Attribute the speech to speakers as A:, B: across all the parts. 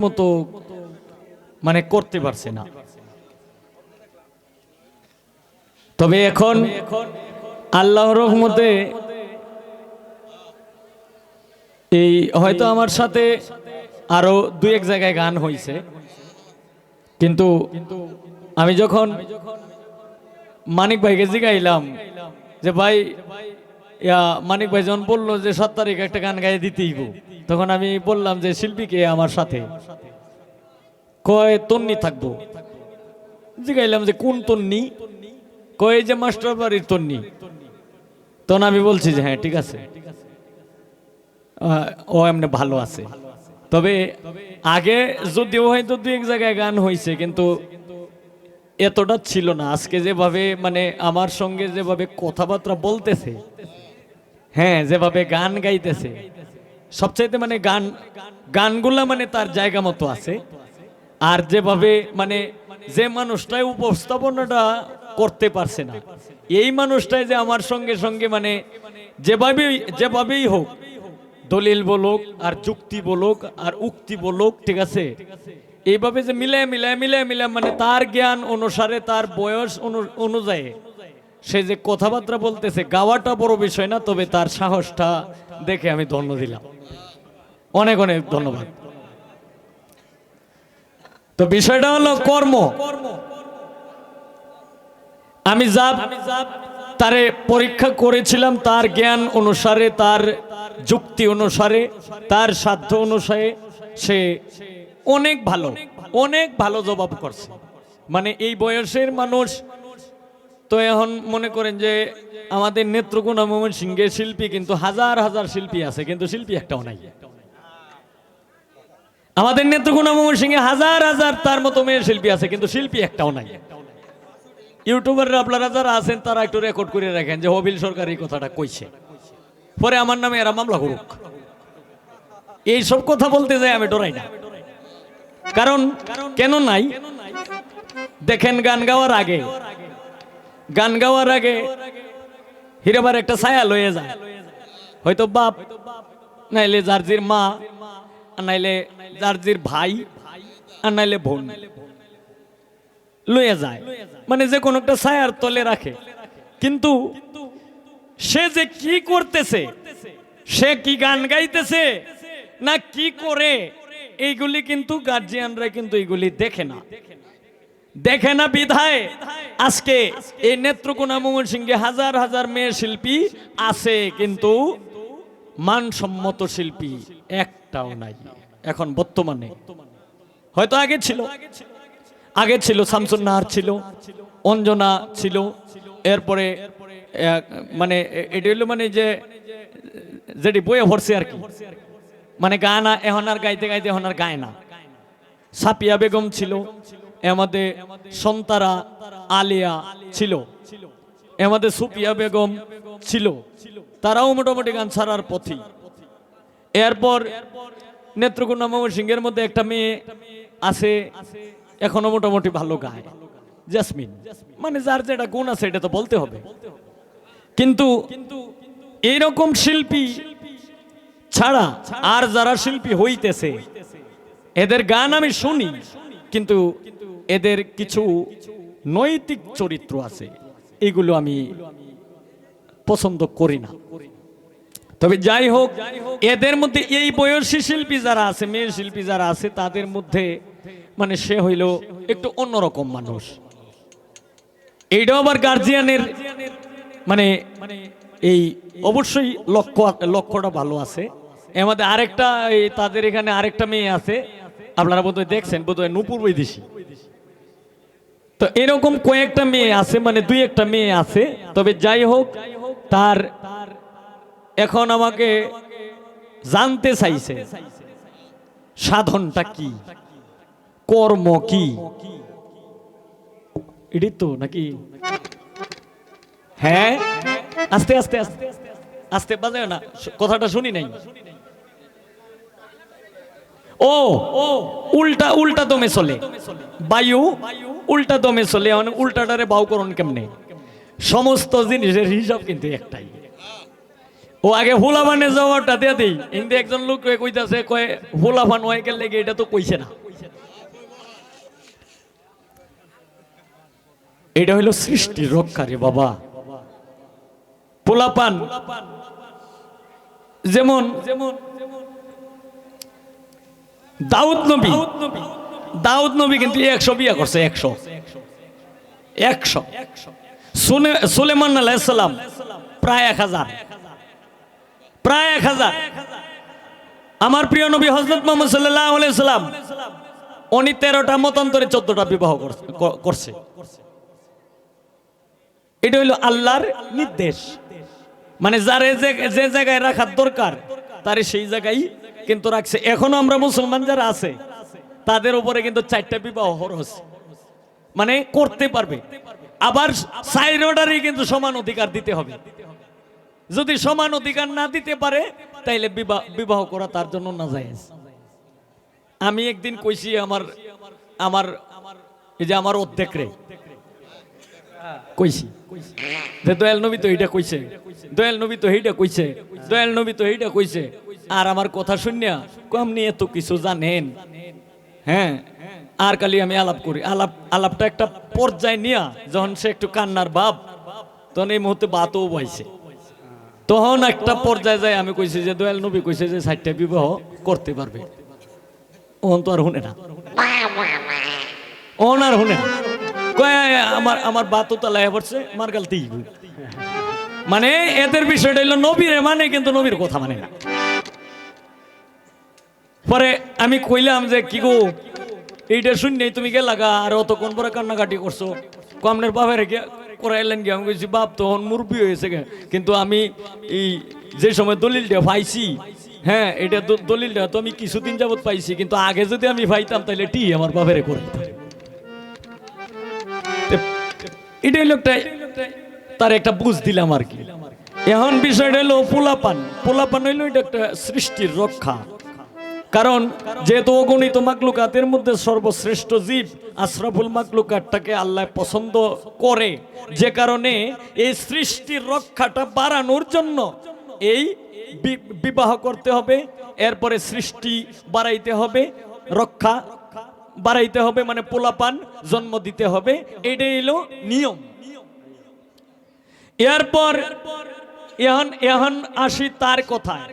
A: মতো মানে করতে পারছে না। তবে এখন আল্লাহর রহমতে এই হয়তো আমার সাথে আরও দু এক জায়গায় গান হয়েছে কিন্তু আমি যখন মানিক ভাইকে জিগাইলাম যে, ভাই মানিক ভাই যখন বলল যে সাত তারিখ একটা গান গাইয়ে দিতেই তখন আমি বললাম যে শিল্পীকে আমার সাথে? কয়, তন্নি থাকব। জিগাইলাম যে, কোন তন্নি? কয় যে মাস্টার বাড়ির তন্নি। তখন আমি বলছি যে হ্যাঁ ঠিক আছে। ও এমনি ভালো আছে। তবে আগে যদিও হয়তো দু এক জায়গায় গান হয়েছে কিন্তু এতটা ছিল না। আজকে যেভাবে মানে আমার সঙ্গে যেভাবে কথাবার্তা বলতেছে হ্যাঁ যেভাবে গান গাইতেছে। সবচাইতে মানে গান, গানগুলা মানে তার জায়গা মতো আছে। আর যেভাবে মানে যে মানুষটাই উপস্থাপনাটা করতে পারছে না, এই মানুষটাই যে আমার সঙ্গে সঙ্গে মানে যেভাবেই যেভাবেই হোক, দলিল বলুক আর যুক্তি বলুক আর উক্তি বলুক, ঠিক আছে? এইভাবে যে মিলে মিলে মিলে মিলে মানে তার জ্ঞান অনুসারে, তার বয়স অনু- অনুযায়ী সে যে কথাবার্তা বলতেছে, গাওয়াটা বড় বিষয় না, তবে তার সাহসটা দেখে আমি ধন্য দিলাম। অনেক অনেক ধন্যবাদ। তো বিষয়টা হলো কর্ম। আমি যা তারে পরীক্ষা করেছিলাম, তার জ্ঞান অনুসারে, তার যুক্তি অনুসারে, তার সাধ্য অনুসারে, সে অনেক ভালো অনেক ভালো জবাব করছে। মানে এই বয়সের মানুষ তো এখন মনে করেন যে আমাদের নেত্রকোনা মোহন সিংহের শিল্পী কিন্তু হাজার হাজার শিল্পী আছে, কিন্তু শিল্পী একটাও নাই। আমাদের নেত্রকোনা মোহন সিংহে হাজার হাজার তার মতো মেয়ের শিল্পী আছে, কিন্তু শিল্পী একটাও নাই। ইউটিউবাররা আপনারা যারা আছেন, তারা একটু রেকর্ড করে রাখেন যে হবিল সরকার এই কথাটা কইছে। পরে আমার নামে এরা মামলা করুক। এইসব কথা বলতে যাই আমি ডরাই না। কারণ কেন নাই? দেখেন গান গাওয়ার আগে গান গাওয়ার আগে হিরেবার একটা ছায়া লয়ে যায়। হয়তো বাপ, নাইলে জার্জির মা নাইলে জার্জির ভাই, আর নাইলে বোন। লয়ে যায়। মানে যে কোনো একটা ছায়ার তলে রাখে। কিন্তু সে যে কি করতেছে, সে কি গান গাইতেছে, না কি করে, এইগুলি কিন্তু গার্জিয়ানরা কিন্তু এইগুলি দেখে না। দেখে না বিধায়। আজকে এই নেত্রকোনা মোহন সিংহে হাজার হাজার মেয়ে শিল্পী আছে, কিন্তু মানসম্মত শিল্পী একটাও নাই, এখন বর্তমানে। হয়তো আগে ছিল আগে ছিল, শামসুন নাহার ছিল, অঞ্জনা ছিল, এরপরে মানে এটা হলো মানে যে, যেটি বইয়ে ভরছে আর কি। মানে গান আ- এখন আর গাইতে গাইতে এখন আর গায় না। সাপিয়া বেগম ছিল আমাদের সন্তারা আলিয়া ছিল। আমাদের সুপিয়া বেগম ছিল। তারাও মোটামুটি গান ছাড়ার পথই এরপর নেত্রকোনা মোহাম্মদ সিংহের মধ্যে একটা মেয়ে আছে, এখনও মোটামুটি ভালো গায়। জাসমিন। মানে যার যেটা গুণ আছে এটা তো বলতে হবে। কিন্তু এইরকম শিল্পী ছাড়া আর যারা শিল্পী হইতেছে, এদের গান আমি শুনি, কিন্তু এদের কিছু নৈতিক চরিত্র আছে। এগুলো আমি পছন্দ করি না। তবে যাই হোক, এদের মধ্যে এই বয়সী শিল্পী যারা আছে, মেয়ে শিল্পী যারা আছে, তাদের মধ্যে মানে সে হইল একটু অন্যরকম মানুষ। এইটাও আবার গার্জিয়ানের মানে এই অবশ্যই লক্ষ্য, লক্ষ্যটা ভালো আছে। এর মধ্যে আরেকটা তাদের এখানে আরেকটা মেয়ে আছে। আপনারা বোধহয় দেখছেন, বোধহয় নুপুর বৈদেশি। তো এরকম কয়েকটা মেয়ে আছে মানে দুই একটা মেয়ে আছে। তবে যাই হোক, তার এখন আমাকে জানতে চাইছে, সাধনটা কি? কর্ম কি? এটি তো নাকি? হ্যাঁ? আস্তে আস্তে আস্তে আস্তে, বাজায় না, কথাটা শুনি নাই। ও, উল্টা উল্টা দমে চলে। বায়ু উল্টা দমে চলে মানে উল্টাটারে বাউ করুন কেমনে? সমস্ত জিনিসের হিসাব কিন্তু একটাই। ও আগে হুলাবানে যাওয়াটা দিয়ে দিই কিন্তু একজন লোক কইতাছে কয় হুলাবান হয়ে গেলে এটা তো কইছে না। এটা হইল সৃষ্টি রক্ষারে বাবা। পোলাপান। যেমন যেমন দাউদ নবী। দাউদ নবী কিন্তু একশো বিয়া করছে, একশো। একশো। সুলেমান প্রায় এক হাজার। প্রায় এক হাজার। আমার প্রিয় নবী হজরত মোহাম্মদ সাল্লাহ উনি তেরোটা মতান্তরে চোদ্দটা বিবাহ করছে- এটা হইল আল্লাহর নির্দেশ। মানে যারে যে জায়গায় রাখার দরকার, তারে সেই জায়গায় কিন্তু রাখছে। এখনও আমরা মুসলমান যারা আছে তাদের উপরে কিন্তু চারটা বিবাহ হরস মানে করতে পারবে। আবার সাইড অর্ডারই কিন্তু সমান অধিকার দিতে হবে। যদি সমান অধিকার না দিতে পারে, তাইলে বিবাহ বিবাহ করা তার জন্য না যায় আমি একদিন কইছি আমার আমার, এই যে আমার অর্ধেক রে। কইছি। যে দয়াল নবী তো এইটা কইছে। দয়াল নবী তো এইটা কইছে। দয়াল নবী তো এইটা কইছে। আর আমার কথা শুনিয়া, কম নিয়ে তো কিছু জানেন? হ্যাঁ। আর কালি আমি আলাপ করি। আলাপ আলাপটা একটা পর্যায়ে নিয়া যখন সে একটু কান্নার বাপ তখন এই মুহূর্তে বাতও বাইছে। তখন একটা পর্যায়ে যায়, আমি কইছি যে, দয়াল নবী কইছে যে ষাটটা বিবাহ করতে পারবে। ওন তো আর শুনে না। ওন আর শুনে না। কয়, আমার আমার বাতও তালায় পড়ছে, মার গালতেই মানে এদের বিষয়টা হলো নবীর মানে কিন্তু নবীর কথা মানে না। পরে আমি কইলাম যে, কি গো, এইটা শুননি তুমি গে লাগা আর অতক্ষণ পরে কান্নাকাটি করছ। কমনের বাপের গিয়া করাইলেন গিয়ে, আমি কইছি, বাপ তখন মুরবি হয়েছে। কিন্তু আমি এই যে সময় দলিলটা পাইছি হ্যাঁ এটা দলিলটা তো আমি কিছুদিন যাবত পাইছি, কিন্তু আগে যদি আমি পাইতাম তাহলে টি আমার বাপের করে এটা হলো একটা তার একটা বুঝ দিলাম আর কি। এখন বিষয়টা হলো পোলাপান। পোলাপান হইল এটা একটা সৃষ্টির রক্ষা। কারণ যেহেতু অগণিত মাকলুকাতের মধ্যে সর্বশ্রেষ্ঠ জীব আশরাফুল মাকলুকাতটাকে আল্লাহ পছন্দ করে, যে কারণে এই সৃষ্টির রক্ষাটা বাড়ানোর জন্য এই বিবাহ করতে হবে, এরপরে সৃষ্টি বাড়াইতে হবে, রক্ষা বাড়াইতে হবে মানে পোলাপান জন্ম দিতে হবে, এটাই হলো নিয়ম। এরপর এহন এহন আসি তার কথায়।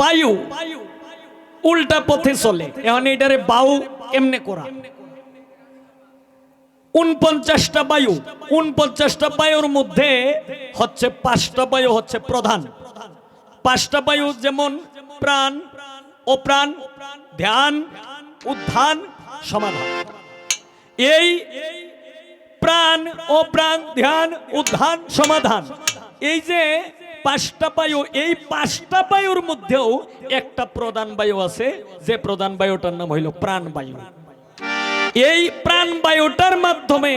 A: বায়ু উল্টা পথে চলে। এখন এটারে বাউ কেমনে করা? উনপঞ্চাশটা বায়ু উনপঞ্চাশটা বায়ুর মধ্যে হচ্ছে পাঁচটা বায়ু হচ্ছে প্রধান। পাঁচটা বায়ু যেমন প্রাণ, অপ্রাণ, ধ্যান, উত্থান, সমাধান। এই প্রাণ ও প্রাণ ধ্যান, উত্থান, সমাধান। এই যে পাঁচটা বায়ু, এই পাঁচটা বায়ুর মধ্যেও একটা প্রধান বায়ু আছে, যে প্রধান বায়ুটার নাম হইল প্রাণ বায়ু। এই প্রাণ বায়ুটার মাধ্যমে